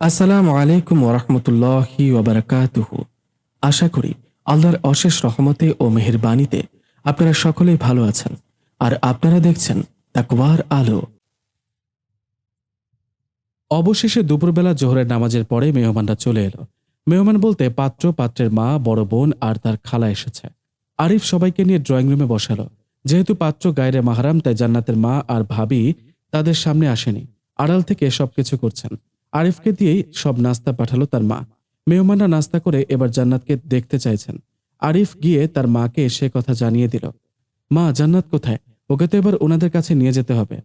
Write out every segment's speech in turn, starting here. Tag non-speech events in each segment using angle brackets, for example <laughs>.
আসসালামু আলাইকুম ওরহমতুল্লাহি ওবরাকাতুহু। আশা করি আল্লাহর অশেষ রহমতে ও মেহেরবানিতে আপনারা সকলেই ভালো আছেন আর আপনারা দেখছেন তাকওয়ার আলো। অবশেষে দুপুরবেলা জোহরের নামাজের পরে মেহমানরা চলে এলো। মেহমান বলতে পাত্র, পাত্রের মা, বড় বোন আর তার খালা এসেছে। আরিফ সবাইকে নিয়ে ড্রয়িং রুমে বসালো। যেহেতু পাত্র গায়রে মাহারাম, তাই জান্নাতের মা আর ভাবি তাদের সামনে আসেনি। আড়াল থেকে সবকিছু করছেন। আরিফকে দিয়েই সব নাস্তা পাঠালো তার মা। মেহমানরা নাস্তা করে এবার জান্নাতকে দেখতে চাইছেন। আরিফ গিয়ে তার মাকে সে কথা জানিয়ে দিল, মা, জান্নাত কোথায়? ওকে তো এবার ওনাদের কাছে নিয়ে যেতে হবে।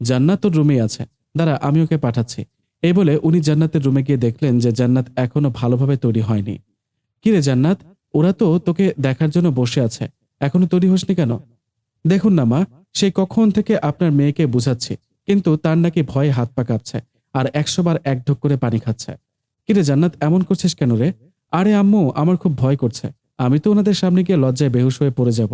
জান্নাত তোর রুমেই আছে। দাঁড়া, আমি ওকে পাঠাচ্ছি। এই বলে উনি জান্নাতের রুমে গিয়ে দেখলেন যে জান্নাত এখনও ভালোভাবে তৈরি হয়নি। কিরে জান্নাত, ওরা তো তোকে দেখার জন্য বসে আছে। এখনও তৈরি হসনি কেন? দেখুন না মা, সে কখন থেকে আপনার মেয়েকে বুঝাচ্ছি, কিন্তু তার নাকি ভয়ে হাত পা কাঁপছে। আর একশো বার এক ঢোক করে পানি খাচ্ছে। কিরে জান্নাত, এমন করছিস কেন রে? আরে আম্মু, আমার খুব ভয় করছে। আমি তো ওনাদের সামনে গিয়ে লজ্জায় বেহুশ হয়ে পড়ে যাব।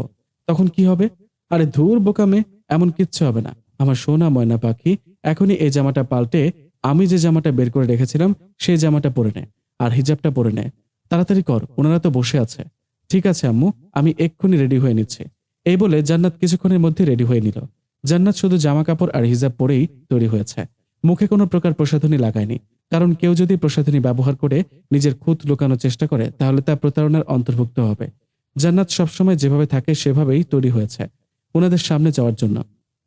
তখন কি হবে? আরে ধুর বোকামে এমন কিচ্ছু হবে না। আমার সোনা ময়না পাখি এখনই এই জামাটা পাল্টে আমি যে জামাটা বের করে রেখেছিলাম, সেই জামাটা পরে নে আর হিজাবটা পরে নে। তাড়াতাড়ি কর, ওনারা তো বসে আছে। ঠিক আছে আম্মু, আমি এক্ষুনি রেডি হয়ে নিচ্ছি। এই বলে জান্নাত কিছুক্ষণের মধ্যে রেডি হয়ে নিল। জান্নাত শুধু জামা কাপড় আর হিজাব পরেই তৈরি হয়েছে। মুখে কোনো প্রকার প্রসাধনী লাগায়নি। কারণ কেউ যদি প্রসাধনী ব্যবহার করে নিজের খুঁত লুকানোর চেষ্টা করে, তাহলে তা প্রতারণার অন্তর্ভুক্ত হবে। জান্নাত সবসময় যেভাবে থাকে, সেভাবেই তৈরি হয়েছে, ওনাদের সামনে যাওয়ার জন্য।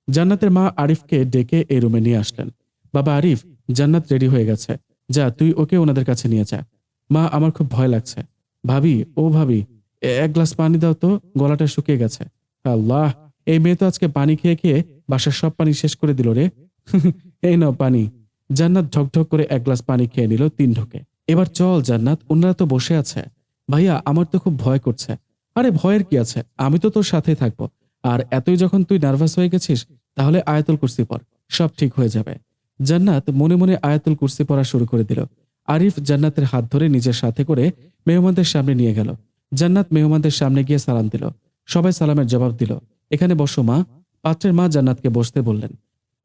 জান্নাতের মা আরিফকে ডেকে এই রুমে নিয়ে আসলেন। বাবা আরিফ, জান্নাত রেডি হয়ে গেছে। যা, তুই ওকে ওনাদের কাছে নিয়ে যা। মা, আমার খুব ভয় লাগছে। ভাবি, ও ভাবি এক গ্লাস পানি দাও তো, গলাটা শুকিয়ে গেছে। আল্লাহ, এই মেয়ে তো আজকে পানি খেয়ে খেয়ে বাসার সব পানি শেষ করে দিল রে। <laughs> এই নাও পানি। জান্নাত ঢকঢক করে এক গ্লাস পানি খেয়ে নিল তিন ঢোকে। এবার চল জান্নাত ওনারা তো বসে আছে। ভাইয়া, আমার তো খুব ভয় করছে। আরে, ভয়ের কি আছে? আমি তো তোর সাথে থাকব। আর এতই যখন তুই নার্ভাস হয়ে গেছিস, তাহলে আয়াতুল কুর্সি পর সব ঠিক হয়ে যাবে। জান্নাত মনে মনে আয়াতুল কুর্সি পড়া শুরু করে দিল। আরিফ জান্নাতের হাত ধরে নিজের সাথে করে মেহমানদের সামনে নিয়ে গেল। জান্নাত মেহমানদের সামনে গিয়ে সালাম দিল। সবাই সালামের জবাব দিল। এখানে বসো মা। পাত্রের মা জান্নাতকে বসতে বললেন।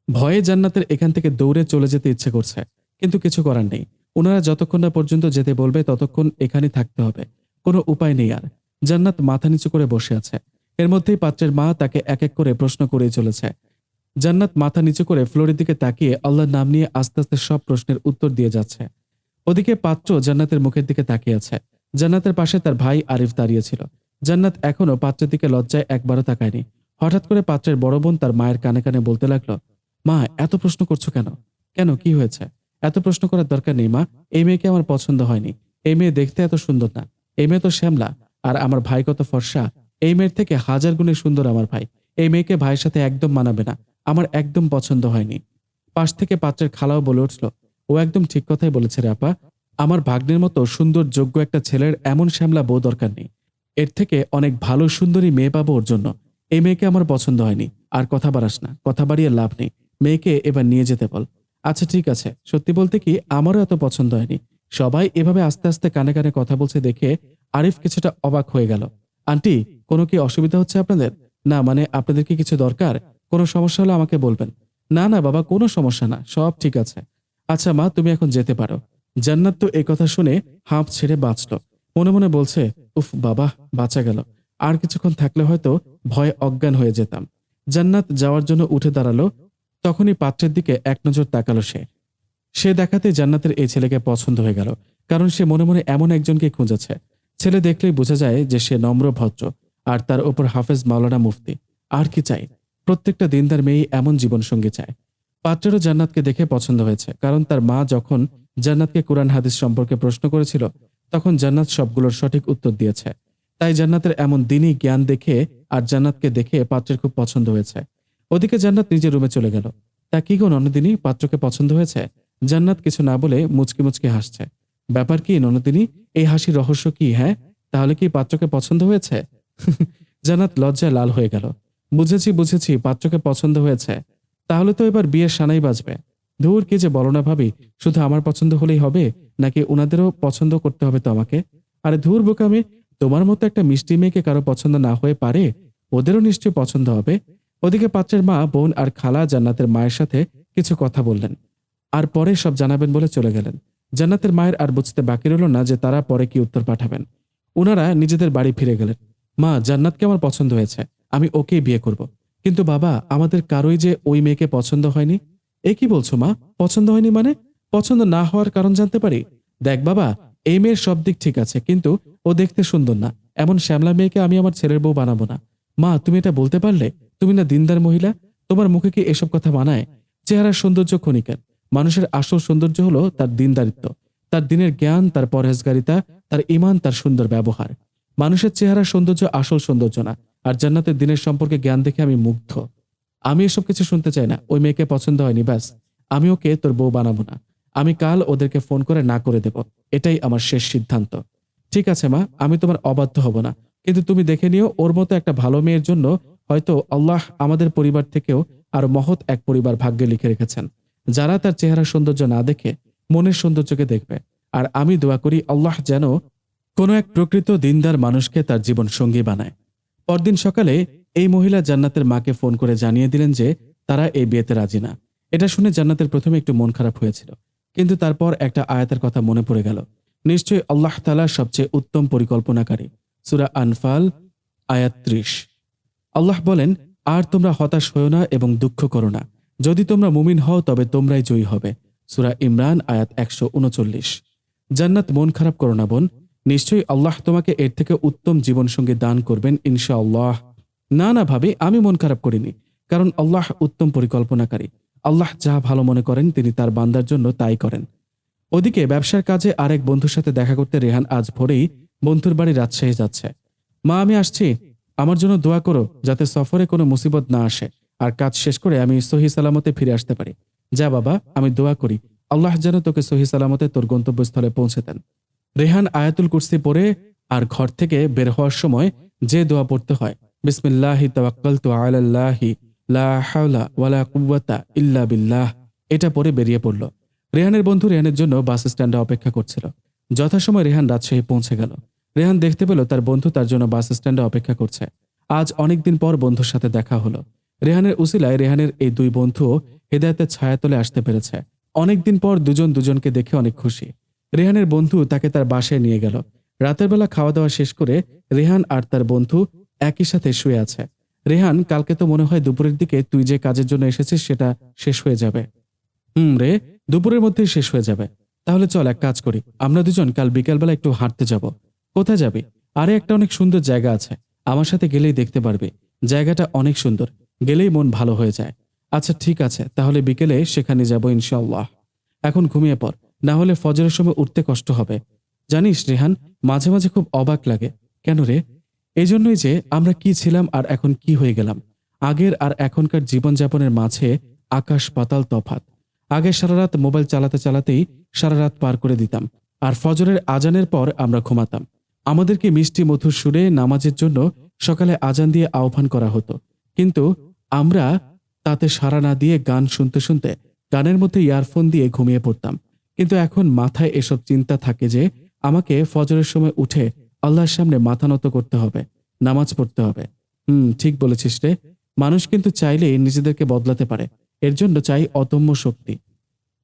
ভয়ে জান্নাতের এখান থেকে দৌড়ে চলে যেতে ইচ্ছে করছে, কিন্তু কিছু করার নেই। ওনারা যতক্ষণ না পর্যন্ত যেতে বলবে, ততক্ষণ এখানে থাকতে হবে। কোনো উপায় নেই আর। জান্নাত মাথা নিচু করে বসে আছে। এর মধ্যেই পাত্রের মা তাকে এক এক করে প্রশ্ন করেই চলেছে। জান্নাত মাথা নিচু করে ফ্লোরের দিকে তাকিয়ে আল্লাহর নাম নিয়ে আস্তে আস্তে সব প্রশ্নের উত্তর দিয়ে যাচ্ছে। ওদিকে পাত্র জান্নাতের মুখের দিকে তাকিয়ে আছে। জান্নাতের পাশে তার ভাই আরিফ দাঁড়িয়েছিল জান্নাত এখনও পাত্রের দিকে লজ্জায় একবারও তাকায়নি। হঠাৎ করে পাত্রের বড় বোন তার মায়ের কানে কানে বলতে লাগল মা, এত প্রশ্ন করছ কেন? কেন? কি হয়েছে? এত প্রশ্ন করার দরকার নেই, মা। এই মেয়েকে আমার পছন্দ হয়নি। এই মেয়ে দেখতে এত সুন্দর না। এই মেয়ে তো শ্যামলা। আর আমার ভাই কত ফর্সা। এই মেয়ের থেকে হাজার গুণে সুন্দর আমার ভাই। এই মেয়েকে ভাইয়ের সাথে একদম মানাবে না। আমার একদম পছন্দ হয়নি। পাশ থেকে পাত্রের খালাও বলে উঠল, ও একদম ঠিক কথাই বলেছে রে আপা। আমার ভাগ্নের মতো সুন্দর, যোগ্য একটা ছেলের এমন শ্যামলা বউ দরকার নেই। এর থেকে অনেক ভালো, সুন্দরী মেয়ে পাবো ওর জন্য। এই মেয়েকে আমার পছন্দ হয়নি। আর কথা বাড়াস না। কথা বাড়িয়ে লাভ নেই। মেয়েকে এবার নিয়ে যেতে বল। আচ্ছা ঠিক আছে। সত্যি বলতে কি, আমারও এত পছন্দ হয়নি। সবাই এভাবে আস্তে আস্তে কানে কানে কথা বলছে দেখে আরিফ কিছুটা অবাক হয়ে গেল। আন্টি, কোনো কি অসুবিধা হচ্ছে আপনাদের? না মানে আপনাদের কি কিছু দরকার? কোনো সমস্যা হলে আমাকে বলবেন। না না, বাবা, কোনো সমস্যা না, সব ঠিক আছে। আচ্ছা মা, তুমি এখন যেতে পারো। জান্নাত তো এই কথা শুনে হাঁপ ছেড়ে বাঁচল। মনে মনে বলছে, উফ, বাবা, বাঁচা গেল। আর কিছুক্ষণ থাকলে হয়তো ভয়ে অজ্ঞান হয়ে যেতাম। জান্নাত যাওয়ার জন্য উঠে দাঁড়াল তখনই পাত্রের দিকে এক নজর তাকালো সে। সে দেখাতে জান্নাতের এই ছেলেকে পছন্দ হয়ে গেল, কারণ সে মনে মনে এমন একজনকে খুঁজেছে। ছেলে দেখলেই বোঝা যায় যে সে নম্র, ভদ্র, আর তার ওপর হাফেজ মাওলানা মুফতি। আর কি চাই? প্রত্যেকটা দিনদার মেয়ে এমন জীবনসঙ্গী চায়। পাত্রেরও জান্নাতকে দেখে পছন্দ হয়েছে, কারণ তার মা যখন জান্নাতকে কোরআন, হাদিস সম্পর্কে প্রশ্ন করেছিল, তখন জান্নাত সবগুলোর সঠিক উত্তর দিয়েছে। তাই জান্নাতের এমন দিনই জ্ঞান দেখে আর জান্নাতকে দেখে পাত্রের খুব পছন্দ হয়েছে। ওদিকে জান্নাত নিজের রুমে চলে গেল। তা কি গো ননদিনী, পাত্রকে পছন্দ হয়েছে? জান্নাত কিছু না বলে মুচকি মুচকি হাসছে। ব্যাপার কি ননদিনী, এই হাসির রহস্য কি হ্যাঁ? তাহলে কি পাত্রকে পছন্দ হয়েছে? <laughs> জান্নাত লজ্জায় লাল হয়ে গেল। বুঝেছি বুঝেছি, পাত্রকে পছন্দ হয়েছে। তাহলে তো এবার বিয়ের সানাই বাজবে। ধুর, কি যে বলো না ভাবি, শুধু আমার পছন্দ হলেই হবে? নাকি ওনাদেরও পছন্দ করতে হবে তো আমাকে? আরে ধুর, বোকামে, তোমার মতো একটা মিষ্টি মেয়েকে কারও পছন্দ না হয়ে পারে, ওদেরও নিশ্চয়ই পছন্দ হবে। ওদিকে পাত্রের মা, বোন আর খালা জান্নাতের মায়ের সাথে কিছু কথা বললেন। আর পরে সব জানাবেন বলে চলে গেলেন। জান্নাতের মায়ের আর বুঝতে বাকি রইল না যে তারা পরে কি উত্তর পাঠাবেন। ওনারা নিজেদের বাড়ি ফিরে গেলেন। মা, জান্নাতকে আমার পছন্দ হয়েছে। আমি ওকেই বিয়ে করব। কিন্তু বাবা, আমাদের কারোই যে ওই মেয়েকে পছন্দ হয়নি? এ কি বলছো মা? পছন্দ হয়নি মানে? পছন্দ না হওয়ার কারণ জানতে পারি? দেখ বাবা, এই মেয়ের সব দিক ঠিক আছে, কিন্তু ও দেখতে সুন্দর না। এমন শ্যামলা মেয়েকে আমি আমার ছেলের বউ বানাবো না। মা, তুমি এটা বলতে পারলে? তুমি না দিনদার মহিলা? তোমার মুখে কি এসব কথা মানায়? চেহারার সৌন্দর্য ক্ষণিকের। মানুষের আসল সৌন্দর্য হলো তার দিনদারিত্ব। তার দিনের জ্ঞান, তার পরহেজগারিতা, তার ইমান তার সুন্দর ব্যবহার। মানুষের চেহারার সৌন্দর্য আসল সৌন্দর্য না। আর জান্নাতের দিনের সম্পর্কে জ্ঞান দেখে আমি মুগ্ধ। আমি এসব কিছু শুনতে চাই না। ওই মেয়েকে পছন্দ হয়নি, ব্যাস। আমি ওকে, তোর বউ বানাবো না। আমি কাল ওদেরকে ফোন করে না করে দেব। এটাই আমার শেষ সিদ্ধান্ত। ঠিক আছে মা, আমি তোমার অবাধ্য হব না। কিন্তু তুমি দেখে নিও, ওর মতো একটা ভালো মেয়ের জন্য হয়তো আল্লাহ আমাদের পরিবার থেকেও আর মহৎ এক পরিবার ভাগ্যে লিখে রেখেছেন। যারা তার চেহারা সৌন্দর্য না দেখে মনের সৌন্দর্যকে দেখবে। আর আমি দোয়া করি আল্লাহ যেন কোনো এক প্রকৃত দিনদার মানুষকে তার জীবন সঙ্গী বানায়। পরদিন সকালে এই মহিলা জান্নাতের মাকে ফোন করে জানিয়ে দিলেন যে তারা এই বিয়েতে রাজি না। এটা শুনে জান্নাতের প্রথমে একটু মন খারাপ হয়েছিল। কিন্তু তারপর একটা আয়াতের কথা মনে পড়ে গেল। নিশ্চয়ই আল্লাহ তালা সবচেয়ে উত্তম পরিকল্পনাকারী। সুরা আনফাল, আয়াত ত্রিশ। আল্লাহ বলেন, আর তোমরা হতাশ হও না এবং দুঃখ করো না। যদি তোমরা মুমিন হও, তবে তোমরাই জয়ী হবে। সুরা ইমরান, আয়াত একশো উনচল্লিশ। জান্নাত মন খারাপ করো না বোন। নিশ্চয়ই আল্লাহ তোমাকে এর থেকে উত্তম জীবনসঙ্গী দান করবেন ইনশাআল্লাহ। না না, ভাবে, আমি মন খারাপ করিনি, কারণ আল্লাহ উত্তম পরিকল্পনাকারী। আল্লাহ যা ভালো মনে করেন, তিনি তার বান্দার জন্য তাই করেন। ওদিকে ব্যবসার কাজে আরেক বন্ধুর সাথে দেখা করতে রেহান আজ ভোরেই বন্ধুর বাড়ি রাজশাহী যাচ্ছে। মা, আমি আসছি। আমার জন্য দোয়া করো যাতে সফরে কোনো মুসিবত না আসে। আর কাজ শেষ করে আমি সহি সালামতে ফিরে আসতে পারি। যা বাবা, আমি দোয়া করি। আল্লাহ যেন তোকে সহি সালামতে তোর গন্তব্যস্থলে পৌঁছে দেন রেহান আয়াতুল কুরসি পড়ে আর ঘর থেকে বের হওয়ার সময় যে দোয়া পড়তে হয়, বিসমিল্লাহি তাওয়াক্কালতু আলাল্লাহি, লা হাওলা ওয়ালা কুওয়াতা ইল্লা বিল্লাহ, এটা পরে বেরিয়ে পড়ল। রেহানের বন্ধু রেহানের জন্য বাস স্ট্যান্ডে অপেক্ষা করছিল। যথাসময় রেহান রাজশাহী পৌঁছে গেল। রেহান দেখতে পেল তার বন্ধু তার জন্য বাস স্ট্যান্ডে অপেক্ষা করছে। আজ অনেকদিন পর বন্ধুর সাথে দেখা হলো। রেহানের উসিলায় রেহানের এই দুই বন্ধুও হেদায়তের ছায়াতলে আসতে পেরেছে। অনেকদিন পর দুজন দুজনকে দেখে অনেক খুশি। রেহানের বন্ধু তাকে তার বাসায় নিয়ে গেল। রাতের বেলা খাওয়া দাওয়া শেষ করে রেহান আর তার বন্ধু একই সাথে শুয়ে আছে। রেহান, কালকে তো মনে হয় দুপুরের দিকে তুই যে কাজের জন্য এসেছিস সেটা শেষ হয়ে যাবে। হুম রে, দুপুরের মধ্যেই শেষ হয়ে যাবে। তাহলে চল এক কাজ করি। আমরা দুজন কাল বিকালবেলা একটু হাঁটতে যাব। কোথায় যাবে? আরে একটা অনেক সুন্দর জায়গা আছে। আমার সাথে গেলেই দেখতে পারবে। জায়গাটা অনেক সুন্দর। গেলেই মন ভালো হয়ে যায়। আচ্ছা ঠিক আছে। তাহলে বিকেলে সেখানে যাব ইনশাআল্লাহ। এখন ঘুমিয়ে পর না হলে ফজরের সময় উঠতে কষ্ট হবে। জানিস রেহান, মাঝে মাঝে খুব অবাক লাগে। কেন রে? এই জন্যই যে আমরা কি ছিলাম আর এখন কি হয়ে গেলাম। আগের আর এখনকার জীবনযাপনের মাঝে আকাশ পাতাল তফাত। আগে সারা রাত মোবাইল চালাতে চালাতেই সারা রাত পার করে দিতাম। আর ফজরের আজানের পর আমরা ঘুমাতাম। আমাদেরকে মিষ্টি মধুর সুরে নামাজের জন্য সকালে আজান দিয়ে আহ্বান করা হতো। কিন্তু আমরা তাতে সাড়া না দিয়ে গান শুনতে শুনতে গানের মধ্যে ইয়ারফোন দিয়ে ঘুমিয়ে পড়তাম। কিন্তু এখন মাথায় এসব চিন্তা থাকে যে আমাকে ফজরের সময় উঠে আল্লাহর সামনে মাথা নত করতে হবে, নামাজ পড়তে হবে। হুম, ঠিক বলেছিস রে। মানুষ কিন্তু চাইলেই নিজেদেরকে বদলাতে পারে। এর জন্য চাই অদম্য শক্তি।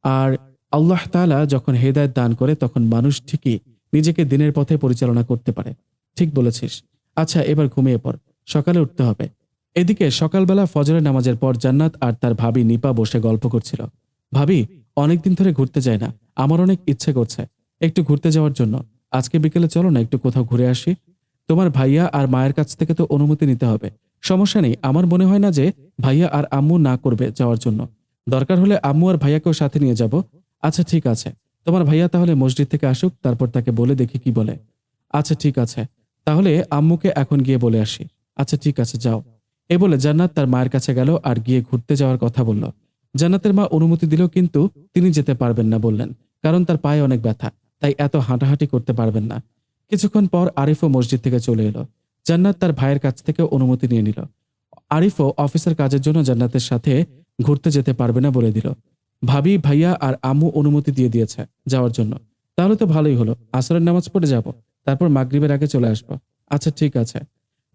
আর আল্লাহ তাআলা যখন হেদায়ত দান করে, তখন মানুষ ঠিকই নিজেকে দিনের পথে পরিচালনা করতে পারে। ঠিক বলেছিস। আচ্ছা এবার ঘুমিয়ে পড়। সকালে উঠতে হবে। এদিকে সকালবেলা ফজরের নামাজের পর জান্নাত আর তার ভাবি নিপা বসে গল্প করছিল। ভাবি, অনেকদিন ধরে ঘুরতে যায় না। আমার অনেক ইচ্ছে করছে। একটু ঘুরতে যাওয়ার জন্য। আজকে বিকেলে চলো না একটু কোথাও ঘুরে আসি। তোমার ভাইয়া আর মায়ের কাছ থেকে তো অনুমতি নিতে হবে। সমস্যা নেই। আমার মনে হয় না যে ভাইয়া আর আম্মু না করবে যাওয়ার জন্য। দরকার হলে আম্মু আর ভাইয়াকেও সাথে নিয়ে যাব। আচ্ছা ঠিক আছে। তোমার ভাইয়া তাহলে মসজিদ থেকে আসুক, তারপর তাকে বলে দেখি কি বলে। আচ্ছা ঠিক আছে। তাহলে আম্মুকে এখন গিয়ে বলে আসি। আচ্ছা ঠিক আছে, যাও। এ বলে জান্নাত তার মায়ের কাছে গেল আর গিয়ে ঘুরতে যাওয়ার কথা বলল। জান্নাতের মা অনুমতি দিল, কিন্তু তিনি যেতে পারবেন না বললেন, কারণ তার পায়ে অনেক ব্যথা, তাই এত হাঁটাহাঁটি করতে পারবেন না। কিছুক্ষণ পর আরিফও মসজিদ থেকে চলে এলো। জান্নাত তার ভাইয়ের কাছ থেকে অনুমতি নিয়ে নিল। আরিফও অফিসের কাজের জন্য জান্নাতের সাথে ঘুরতে যেতে পারবে না বলে দিল। ভাবি, ভাইয়া আর আম্মু অনুমতি দিয়ে দিয়েছে যাওয়ার জন্য। তাহলে তো ভালোই হলো। আসরের নামাজ পড়ে যাব, তারপর মাগরিবের আগে চলে আসব। আচ্ছা ঠিক আছে।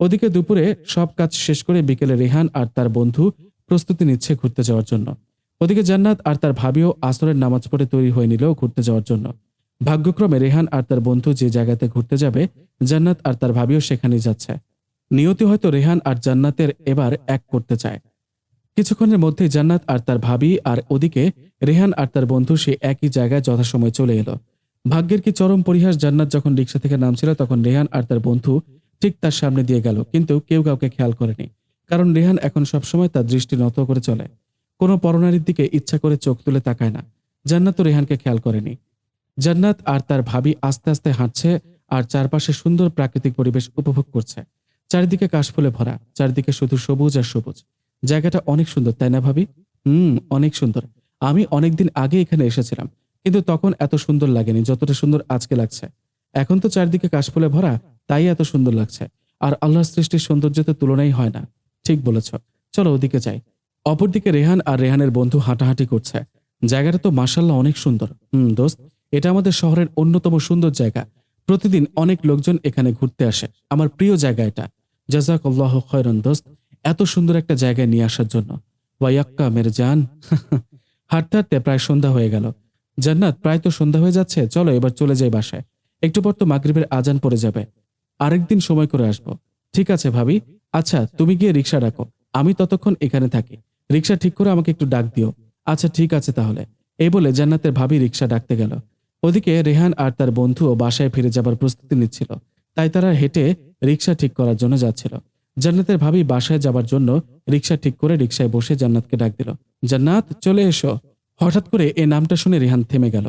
ওদিকে দুপুরে সব কাজ শেষ করে বিকেলে রেহান আর তার বন্ধু প্রস্তুতি নিচ্ছে ঘুরতে যাওয়ার জন্য। ওদিকে জান্নাত আর তার ভাবিও আসরের নামাজ পড়ে তৈরি হয়ে নিল ঘুরতে যাওয়ার জন্য। ভাগ্যক্রমে রেহান আর তার বন্ধু যে জায়গাতে ঘুরতে যাবে, জান্নাত আর তার ভাবিও সেখানেই যাচ্ছে। নিয়তি হয়তো রেহান আর জান্নাতের এবার এক করতে চায়। কিছুক্ষণের মধ্যে জান্নাত আর তার ভাবি আর ওদিকে রেহান আর তার বন্ধু সে একই জায়গায় যথাসময় চলে এলো। ভাগ্যের কি চরম পরিহাস জান্নাত যখন রিক্সা থেকে নামছিল তখন রেহান আর তার বন্ধু ঠিক তার সামনে দিয়ে গেল, কিন্তু কেউ কাউকে খেয়াল করেনি, কারণ রেহান এখন সবসময় তার দৃষ্টি নত করে চলে। কোনো পরনারীর দিকে ইচ্ছা করে চোখ তুলে তাকায় না। জান্নাত রেহানকে খেয়াল করেনি। জান্নাত আর তার ভাবি আস্তে আস্তে হাঁটছে আর চারপাশে সুন্দর প্রাকৃতিক পরিবেশ উপভোগ করছে। চারিদিকে কাশফুলে ভরা, চারিদিকে শুধু সবুজ আর সবুজ। জায়গাটা অনেক সুন্দর, তাই না ভাবি? হুম, অনেক সুন্দর। আমি অনেকদিন আগে এখানে এসেছিলাম, কিন্তু তখন এত সুন্দর লাগেনি, যতটা সুন্দর আজকে লাগছে। এখন তো চারদিকে কাশফুলে ভরা, তাই এত সুন্দর লাগছে। আর আল্লাহর সৃষ্টির সৌন্দর্য তো তুলনাই হয় না। ঠিক বলেছ। চলো ওদিকে যাই। অপরদিকে রেহান আর রেহানের বন্ধু হাঁটাহাঁটি করছে। জায়গাটা তো মাসাল্লাহ অনেক সুন্দর। হুম, দোস্ত, এটা আমাদের শহরের অন্যতম সুন্দর জায়গা। প্রতিদিন অনেক লোকজন এখানে ঘুরতে আসে। আমার প্রিয় জায়গা এটা। জাজাক আল্লাহ খয়রন, দোস্ত। এত সুন্দর একটা জায়গায় নিয়ে আসার জন্য। ওয়াইয়াক্কা মেরে জান <laughs> হাঁটতে হাঁটতে প্রায় সন্ধ্যা হয়ে গেল। জান্নাত, প্রায় তো সন্ধ্যা হয়ে যাচ্ছে, চলো এবার চলে যাই বাসায়। একটু পর তো মাগরিবের আজান পড়ে যাবে। আরেকদিন সময় করে আসব। ঠিক আছে ভাবি? আচ্ছা তুমি গিয়ে রিক্সা ডাকো। আমি ততক্ষণ এখানে থাকি। রিক্সা ঠিক করে আমাকে একটু ডাক দিও। আচ্ছা ঠিক আছে তাহলে। এই বলে জান্নাতের ভাবি রিক্সা ডাকতে গেল। ওদিকে রেহান আর তার বন্ধুও বাসায় ফিরে যাবার প্রস্তুতি নিচ্ছিল। তাই তারা হেঁটে রিক্সা ঠিক করার জন্য যাচ্ছিল। জান্নাতের ভাবি বাসায় যাবার জন্য রিক্সা ঠিক করে রিক্সায় বসে জান্নাতকে ডাক দিল, জান্নাত, চলে এসো। হঠাৎ করে এ নামটা শুনে রেহান থেমে গেল।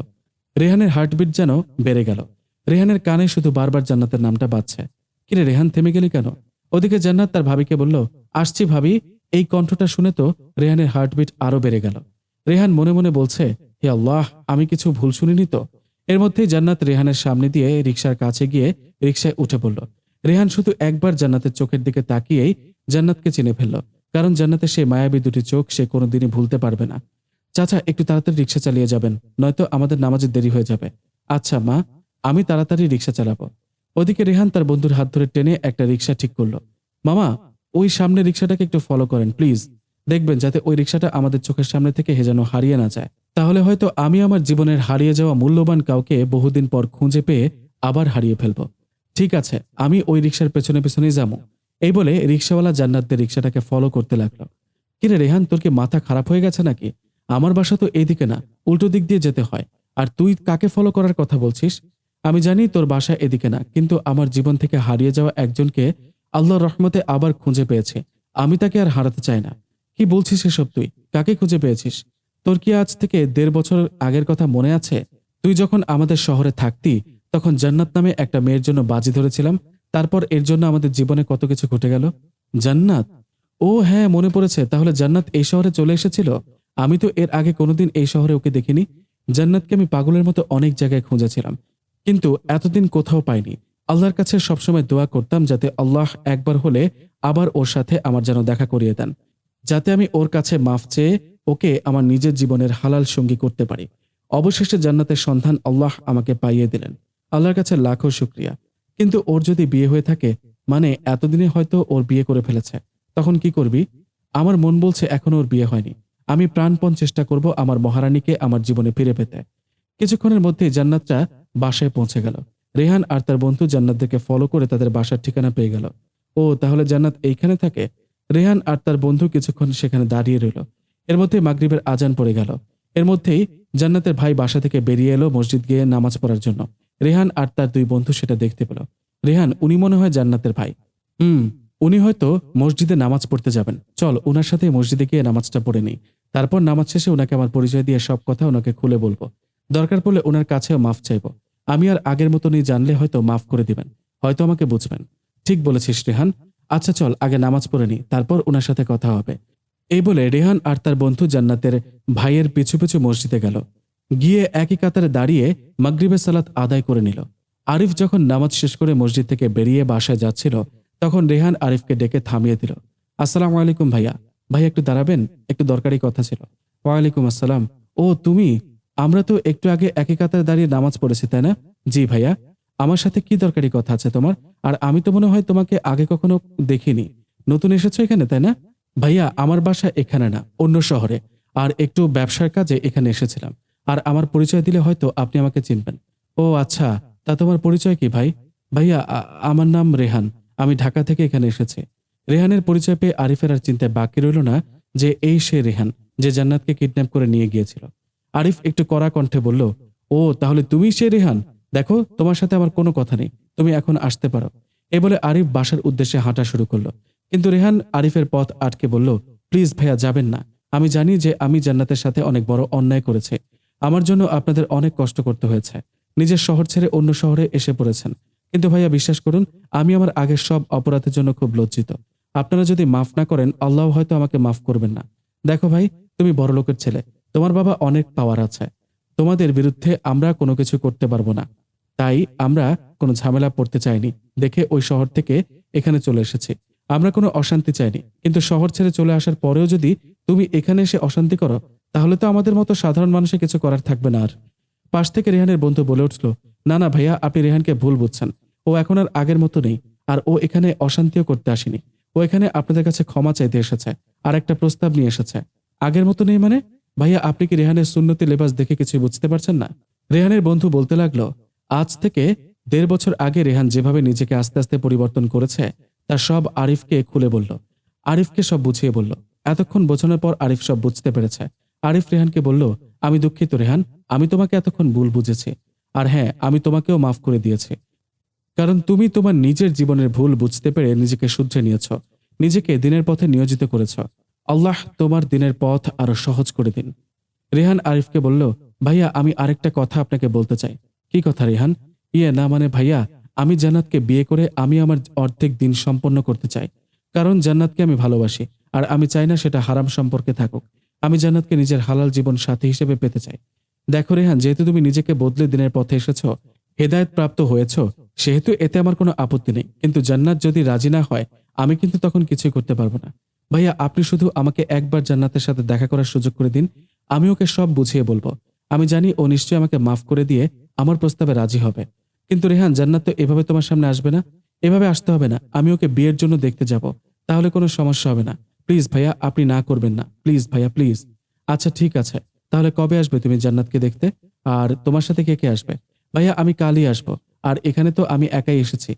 রেহানের হার্টবিট যেন বেড়ে গেল। রেহানের কানে শুধু বারবার জান্নাতের নামটা বাজছে। কিরে রেহান, থেমে গেলি কেন? ওদিকে জান্নাত তার ভাবিকে বলল, আসছি ভাবি, এই কণ্ঠটা শুনে তো রেহানের হার্টবিট আরও বেড়ে গেল। রেহান মনে মনে বলছে, হে আল্লাহ, আমি কিছু ভুল শুনিনি তো? এর মধ্যেই জান্নাত রেহানের সামনে দিয়ে রিক্সার কাছে গিয়ে রিক্সায় উঠে পড়ল। রেহান শুধু একবার জান্নাতের চোখের দিকে তাকিয়েই জান্নাতকে চিনে ফেলল, কারণ জান্নাতের সেই মায়াবী দুটি চোখ সে কোনোদিনই ভুলতে পারবে না। চাচা, একটু তাড়াতাড়ি রিক্সা চালিয়ে যাবেন, নয়তো আমাদের নামাজের দেরি হয়ে যাবে। আচ্ছা মা, আমি তাড়াতাড়ি রিক্সা চালাবো। ওদিকে রেহান তার বন্ধুর হাত ধরে টেনে একটা রিক্সা ঠিক করল। মামা, ওই সামনে রিক্সাটাকে একটু ফলো করেন প্লিজ দেখবেন যাতে ওই রিক্সাটা আমাদের চোখের সামনে থেকে হেজানো হারিয়ে না যায়। তাহলে হয়তো আমি আমার জীবনের হারিয়ে যাওয়া মূল্যবান কাউকে বহুদিন পর খুঁজে পেয়ে আবার হারিয়ে ফেলব। ঠিক আছে, আমি ওই রিক্সার পেছনে পেছনেই যাব। এই বলে রিক্সাওয়ালা জান্নাতদের রিক্সাটাকে ফলো করতে লাগল। কিরে রেহান, তোর কি মাথা খারাপ হয়ে গেছে নাকি? আমার বাসা তো এইদিকে না, উল্টো দিক দিয়ে যেতে হয়। আর তুই কাকে ফলো করার কথা বলছিস? আমি জানি তোর বাসা এদিকে না, কিন্তু আমার জীবন থেকে হারিয়ে যাওয়া একজনকে আল্লাহর রহমতে আবার খুঁজে পেয়েছে। আমি তাকে আর হারাতে চাই না। কি বলছিস এসব তুই? কাকে খুঁজে পেয়েছিস? তোর কি আজ থেকে দেড় বছর আগের কথা মনে আছে? তুই যখন আমাদের শহরে থাকতি তখন জান্নাত নামে একটা মেয়ের জন্য বাজি ধরেছিলাম। তারপর এর জন্য আমাদের জীবনে কত কিছু ঘটে গেল? জান্নাত? ও হ্যাঁ মনে পড়েছে। তাহলে জান্নাত এই শহরে চলে এসেছিল? আমি তো এর আগে কোনোদিন এই শহরে ওকে দেখিনি। জান্নাতকে আমি পাগলের মতো অনেক জায়গায় খুঁজেছিলাম। কিন্তু এতদিন কোথাও পাইনি। আল্লাহর কাছে সবসময় দোয়া করতাম যাতে আল্লাহ একবার হলে আবার ওর সাথে আমার যেন দেখা করিয়ে দেন। যাতে আমি ওর কাছে মাফ চেয়ে ওকে আমার নিজের জীবনের হালাল সঙ্গী করতে পারি। অবশেষে জান্নাতের সন্ধান আল্লাহ আমাকে পাইয়ে দিলেন। আল্লাহর কাছে লাখো শুক্রিয়া। কিন্তু ওর যদি বিয়ে হয়ে থাকে মানে এতদিনে হয়তো ওর বিয়ে করে ফেলেছে। তখন কি করবি? আমার মন বলছে এখনও ওর বিয়ে হয়নি। আমি প্রাণপণ চেষ্টা করব আমার মহারানীকে আমার জীবনে ফিরে পেতে। কিছুক্ষণের মধ্যেই জান্নাতটা বাসায় পৌঁছে গেল। রেহান আর তার বন্ধু জান্নাতদেরকে ফলো করে তাদের বাসার ঠিকানা পেয়ে গেল। ও, তাহলে জান্নাত এইখানে থাকে? রেহান আর তার বন্ধু কিছুক্ষণ সেখানে দাঁড়িয়ে রইল। এর মধ্যে মাগরিবের আজান পড়ে গেল। এর মধ্যেই জান্নাতের ভাই বাসা থেকে বেরিয়ে এলো মসজিদ গিয়ে নামাজ পড়ার জন্য। রেহান আর তার দুই বন্ধু সেটা দেখতে পেল। রেহান, উনি মনে হয় জান্নাতের ভাই। হুম, উনি হয়তো মসজিদে নামাজ পড়তে যাবেন। চল ওনার সাথে মসজিদে গিয়ে নামাজটা পড়ে নিই। তারপর নামাজ শেষে ওনাকে আমার পরিচয় দিয়ে সব কথা ওনাকে খুলে বলব। দরকার পড়লে ওনার কাছেও মাফ চাইব। আমি আর আগের মতনই জানলে হয়তো মাফ করে দিবেন। হয়তো আমাকে বুঝবেন। ঠিক বলেছিস রেহান। আচ্ছা চল, আগে নামাজ পড়ে নি, তারপর ওনার সাথে কথা হবে। এই বলে রেহান আর তার বন্ধু জান্নাতের ভাইয়ের পিছু পিছু মসজিদে গেল। গিয়ে একই কাতারে দাঁড়িয়ে মাগরিবের সালাত আদায় করে নিল। আরিফ যখন নামাজ শেষ করে মসজিদ থেকে বেরিয়ে বাসায় যাচ্ছিল, তখন রেহান আরিফকে ডেকে থামিয়ে দিল। আসসালামু আলাইকুম ভাইয়া। ভাই একটু দাঁড়াবেন? একটু দরকারি কথা ছিল। ওয়ালাইকুম আসসালাম। ও, তুমি? আমরা তো একটু আগে একই কাতারে দাঁড়িয়ে নামাজ পড়েছি, তাই না? জি ভাইয়া। আমার সাথে কি দরকারি কথা আছে তোমার? আর আমি তো মনে হয় তোমাকে আগে কখনো দেখিনি। নতুন এসেছ এখানে, তাই না? ভাইয়া, আমার বাসা এখানে না, অন্য শহরে। আর একটু ব্যবসার কাজে এখানে এসেছিলাম। আর আমার পরিচয় দিলে হয়তো আপনি আমাকে চিনবেন। ও আচ্ছা তা তোমার পরিচয় কি ভাই? ভাইয়া আমার নাম রেহান। আমি ঢাকা থেকে এখানে এসেছি। রেহানের পরিচয় পেয়ে আরিফের আর চিন্তায় বাকি রইল না যে এই সে রেহান, যে জান্নাতকে কিডন্যাপ করে নিয়ে গিয়েছিল। আরিফ একটু কড়া কণ্ঠে বলল, ও, তাহলে তুমি সে রেহান? দেখো, তোমার সাথে আমার কোনো কথা নেই। তুমি এখন আসতে পারো। এ বলে আরিফ বাসার উদ্দেশ্যে হাঁটা শুরু করল। কিন্তু রেহান আরিফের পথ আটকে বলল, প্লিজ ভাইয়া, যাবেন না। আমি জানি যে আমি জান্নাতের সাথে অনেক বড় অন্যায় করেছি। আমার জন্য আপনাদের অনেক কষ্ট করতে হয়েছে। নিজের শহর ছেড়ে অন্য শহরে এসে পড়েছেন। কিন্তু ভাইয়া বিশ্বাস করুন, আমি আমার আগের সব অপরাধের জন্য খুব লজ্জিত। আপনারা যদি মাফ না করেন, আল্লাহ হয়তো আমাকে মাফ করবেন না। দেখো ভাই, তুমি বড় লোকের ছেলে। তোমার বাবা অনেক পাওয়ার আছে। তোমাদের বিরুদ্ধে আমরা কোনো কিছু করতে পারব না। তাই আমরা কোনো ঝামেলা পড়তে চাইনি। দেখে ওই শহর থেকে এখানে চলে এসেছি। আমরা কোনো অশান্তি চাইনি। কিন্তু শহর ছেড়ে চলে আসার পরেও যদি তুমি এখানে এসে অশান্তি করো তাহলে তো আমাদের মতো সাধারণ মানুষের কিছু করার থাকবে না আর। পাশ থেকে রেহানের বন্ধু বলে উঠল, না না ভাইয়া, আপনি রেহানকে ভুল বুঝছেন। ও এখন আর আগের মতো নেই, আর ও এখানে অশান্তিও করতে আসেনি। ও এখানে আপনাদের কাছে ক্ষমা চাইতে এসেছে, আর একটা প্রস্তাব নিয়ে এসেছে। আগের মতো নেই মানে? ভাইয়া, আপনি কি রেহানের সুন্নতি লেবাস দেখে কিছু বুঝতে পারছেন না? রেহানের বন্ধু বলতে লাগল, আজ থেকে দেড় বছর আগে রেহান যেভাবে নিজেকে আস্তে আস্তে পরিবর্তন করেছে তা সব আরিফকে খুলে বলল। আরিফকে সব বুঝিয়ে বলল। এতক্ষণ বোঝানোর পর আরিফ সব বুঝতে পেরেছে। আরিফ রেহানকে বলল, আমি দুঃখিত রেহান, আমি তোমাকে এতক্ষণ ভুল বুঝেছি। আর হ্যাঁ আমি তোমাকেও মাফ করে দিয়েছি। কারণ তুমি তোমার নিজের জীবনের ভুল বুঝতে পেরে নিজেকে শুধরে নিয়েছ। নিজেকে দিনের পথে নিয়োজিত করেছ। আল্লাহ তোমার দিনের পথ আরও সহজ করে দিন। রেহান আরিফকে বলল, ভাইয়া, আমি আরেকটা কথা আপনাকে বলতে চাই। কি কথা রেহান? ইয়ে না মানে ভাইয়া, আমি জান্নাতকে বিয়ে করে আমি আমার অর্ধেক দিন সম্পন্ন করতে চাই। কারণ জান্নাতকে আমি ভালোবাসি, আর আমি চাই না সেটা হারাম সম্পর্কে থাকুক। আমি জান্নাতকে নিজের হালাল জীবন সাথী হিসেবে পেতে চাই। দেখো রেহান, যেহেতু তুমি নিজেকে বদলে দিনের পথে এসেছ, হেদায়ত প্রাপ্ত হয়েছ, সেহেতু এতে আমার কোনো আপত্তি নেই। কিন্তু জান্নাত যদি রাজি না হয়, আমি কিন্তু তখন কিছুই করতে পারব না। ভাইয়া, আপনি শুধু আমাকে একবার জান্নাতের সাথে দেখা করার সুযোগ করে দিন, আমি ওকে সব বুঝিয়ে বলব। আমি জানি ও নিশ্চয়ই আমাকে মাফ করে দিয়ে আমার প্রস্তাবে রাজি হবে। কিন্তু রেহান, জান্নাত তো এভাবে তোমার সামনে আসবে না, এভাবে আসতে হবে না। আমি ওকে বিয়ের জন্য দেখতে যাব, তাহলে কোনো সমস্যা হবে না। প্লিজ ভাইয়া, আপনি না করবেন না। প্লিজ ভাইয়া, প্লিজ। আচ্ছা ঠিক আছে। তাহলে কবে আসবে তুমি জান্নাতকে দেখতে? আর তোমার সাথে কে কে আসবে? ভাইয়া, আমি কালই আসব। আর এখানে তো আমি একাই এসেছি।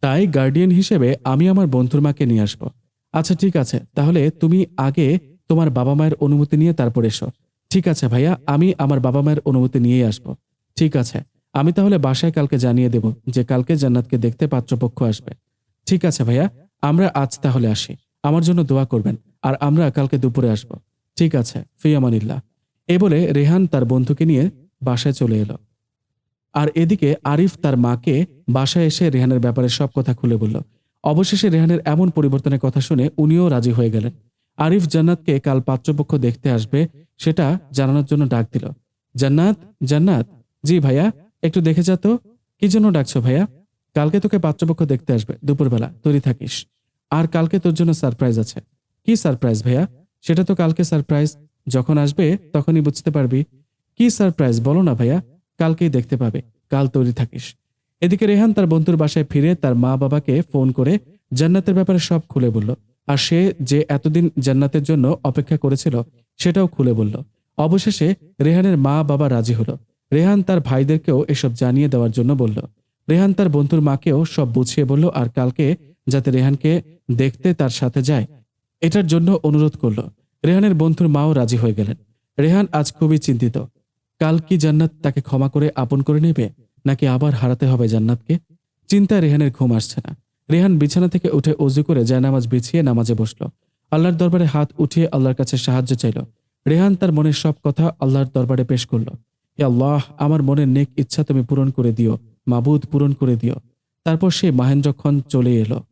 তাই গার্ডিয়ান হিসেবে আমি আমার বন্ধুর মাকে নিয়ে আসব। আচ্ছা ঠিক আছে। তাহলে তুমি আগে তোমার বাবা মায়ের অনুমতি নিয়ে তারপর এসো। ঠিক আছে ভাইয়া, আমি আমার বাবা মায়ের অনুমতি নিয়েই আসব। ঠিক আছে। আমি তাহলে বাসায় কালকে জানিয়ে দেব যে কালকে জান্নাতকে দেখতে পাত্রপক্ষ আসবে। ঠিক আছে ভাইয়া, আমরা আজ তাহলে আসি। আমার জন্য দোয়া করবেন, আর আমরা কালকে দুপুরে আসব। ঠিক আছে ফিয়ামানিল্লাহ এ বলে রেহান তার বন্ধুকে নিয়ে বাসায় চলে এলো। আর এদিকে আরিফ তার মাকে বাসায় এসে রেহানের ব্যাপারে সব কথা খুলে বলল। অবশেষে রেহানের এমন পরিবর্তনের কথা শুনে উনিও রাজি হয়ে গেলেন। আরিফ জান্নাতকে কাল পাত্রপক্ষ দেখতে আসবে, সেটা জানানোর জন্য ডাক দিল। জান্নাত জান্নাত, জি ভাইয়া, একটু দেখে যা তো। কি জন্য ডাকছো ভাইয়া? কালকে তোকে পাত্রপক্ষ দেখতে আসবে, দুপুরবেলা, তৈরি থাকিস। আর কালকে তোর জন্য সারপ্রাইজ আছে। কি সারপ্রাইজ ভাইয়া? সেটা তো কালকে সারপ্রাইজ যখন আসবে, তখনই বুঝতে পারবি। কি সারপ্রাইজ বলো না ভাইয়া? কালকেই দেখতে পাবে। কাল তৈরি থাকিস। এদিকে রেহান তার বন্ধুর বাসায় ফিরে তার মা বাবাকে ফোন করে জান্নাতের ব্যাপারে সব খুলে বলল। আর সে যে এতদিন জান্নাতের জন্য অপেক্ষা করেছিল, সেটাও খুলে বলল। অবশেষে রেহানের মা বাবা রাজি হলো। রেহান তার ভাইদেরকেও এসব জানিয়ে দেওয়ার জন্য বলল। রেহান তার বন্ধুর মাকেও সব বুঝিয়ে বলল, আর কালকে যাতে রেহানকে দেখতে তার সাথে যায়। এটার জন্য অনুরোধ করল। রেহানের বন্ধুর মাও রাজি হয়ে গেলেন। রেহান আজ খুবই চিন্তিত। কাল কি জান্নাত তাকে ক্ষমা করে আপন করে নেবে, নাকি আবার হারাতে হবে জান্নাতকে? চিন্তায় রেহানের ঘুম আসছে না। রেহান বিছানা থেকে উঠে অজু করে জায়নামাজ বিছিয়ে নামাজে বসল। আল্লাহর দরবারে হাত উঠিয়ে আল্লাহর কাছে সাহায্য চাইল। রেহান তার মনের সব কথা আল্লাহর দরবারে পেশ করল। হে আল্লাহ, আমার মনের নেক ইচ্ছা তুমি পূরণ করে দিও, মাবুদ পূরণ করে দিও। তারপর সে মাহেন্দ্রক্ষণ চলে এলো।